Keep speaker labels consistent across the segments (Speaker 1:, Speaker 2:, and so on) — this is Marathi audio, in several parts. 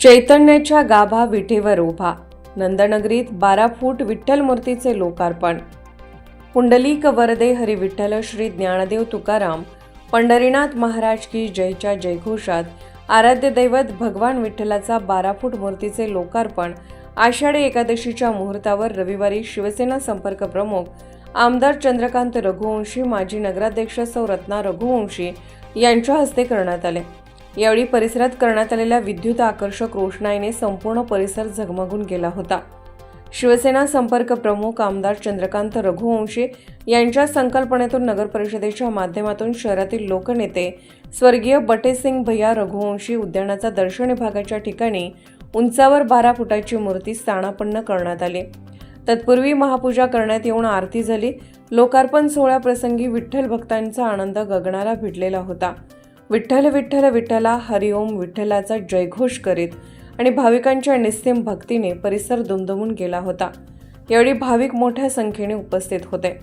Speaker 1: चैतन्याच्या गाभा विठेवर उभा. नंदनगरीत बारा फूट विठ्ठल मूर्तीचे लोकार्पण. पुंडलिक वरदे हरी विठ्ठल श्री ज्ञानदेव तुकाराम. पंढरीनाथ महाराज की जयच्या जयघोषात आराध्य दैवत भगवान विठ्ठलाचा बारा फूट मूर्तीचे लोकार्पण आषाढी एकादशीच्या मुहूर्तावर रविवारी शिवसेना संपर्क प्रमुख आमदार चंद्रकांत रघुवंशी माजी नगराध्यक्ष सौ रत्ना रघुवंशी यांच्या हस्ते करण्यात आले. यावेळी परिसरात करण्यात आलेल्या विद्युत आकर्षक रोषणाईने संपूर्ण परिसर झगमगून गेला होता. शिवसेना संपर्क प्रमुख आमदार चंद्रकांत रघुवंशी यांच्या संकल्पनेतून नगर परिषदेच्या माध्यमातून शहरातील लोकनेते स्वर्गीय बटेसिंग भैया रघुवंशी उद्यानाचा दर्शनी भागाच्या ठिकाणी उंचावर बारा फुटाची मूर्ती स्थानापन्न करण्यात आली. तत्पूर्वी महापूजा करण्यात येऊन आरती झाली. लोकार्पण सोहळ्याप्रसंगी विठ्ठल भक्तांचा आनंद गगनाला भिडलेला होता. विठ्ठल विठ्ठल विठ्ठला हरिओम विठ्ठलाचा जयघोष करीत आणि भाविकांच्या निस्सीम भक्तीने परिसर दुमदुमून गेला होता. यावेळी भाविक मोठ्या संख्येने उपस्थित होते.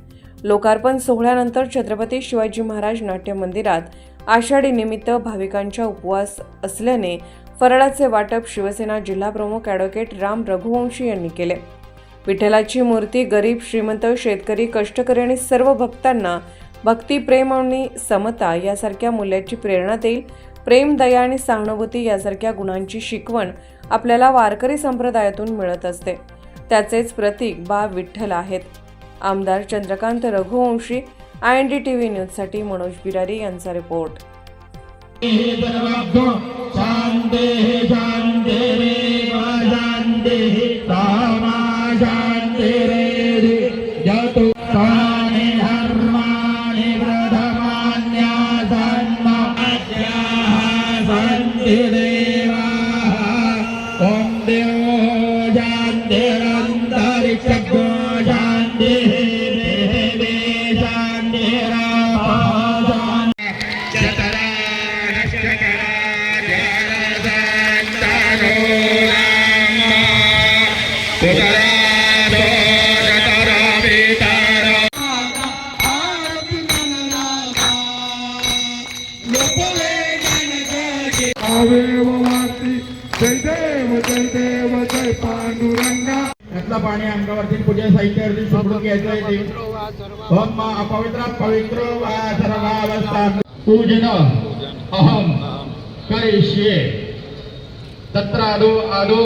Speaker 1: लोकार्पण सोहळ्यानंतर छत्रपती शिवाजी महाराज नाट्य मंदिरात आषाढी निमित्त भाविकांच्या उपवास असल्याने फराळाचे वाटप शिवसेना जिल्हाप्रमुख ॲडव्होकेट राम रघुवंशी यांनी केले. विठ्ठलाची मूर्ती गरीब श्रीमंत शेतकरी कष्टकरी आणि सर्व भक्तांना भक्ती प्रेम आणि समता यासारख्या मूल्याची प्रेरणा देईल. प्रेम दया आणि सहानुभूती यासारख्या गुणांची शिकवण आपल्याला वारकरी संप्रदायातून मिळत असते. त्याचेच प्रतीक बा विठ्ठल आहेत. आमदार Chandrakant Raghuvanshi I N D T V न्यूजसाठी मनोज बिरारी यांचा रिपोर्ट.
Speaker 2: सर्वज्ञ day.
Speaker 3: अवयववासी जय देव जय देव जय पांडुरंगा।
Speaker 2: यातलं पाणी अंगावरती पूजा साहित्यावरती सोडून घ्यायचं आहे ते. अपवित्र पवित्र वा सर्वावस्था. पूजन अहम करिष्ये। तत्र आदो आदो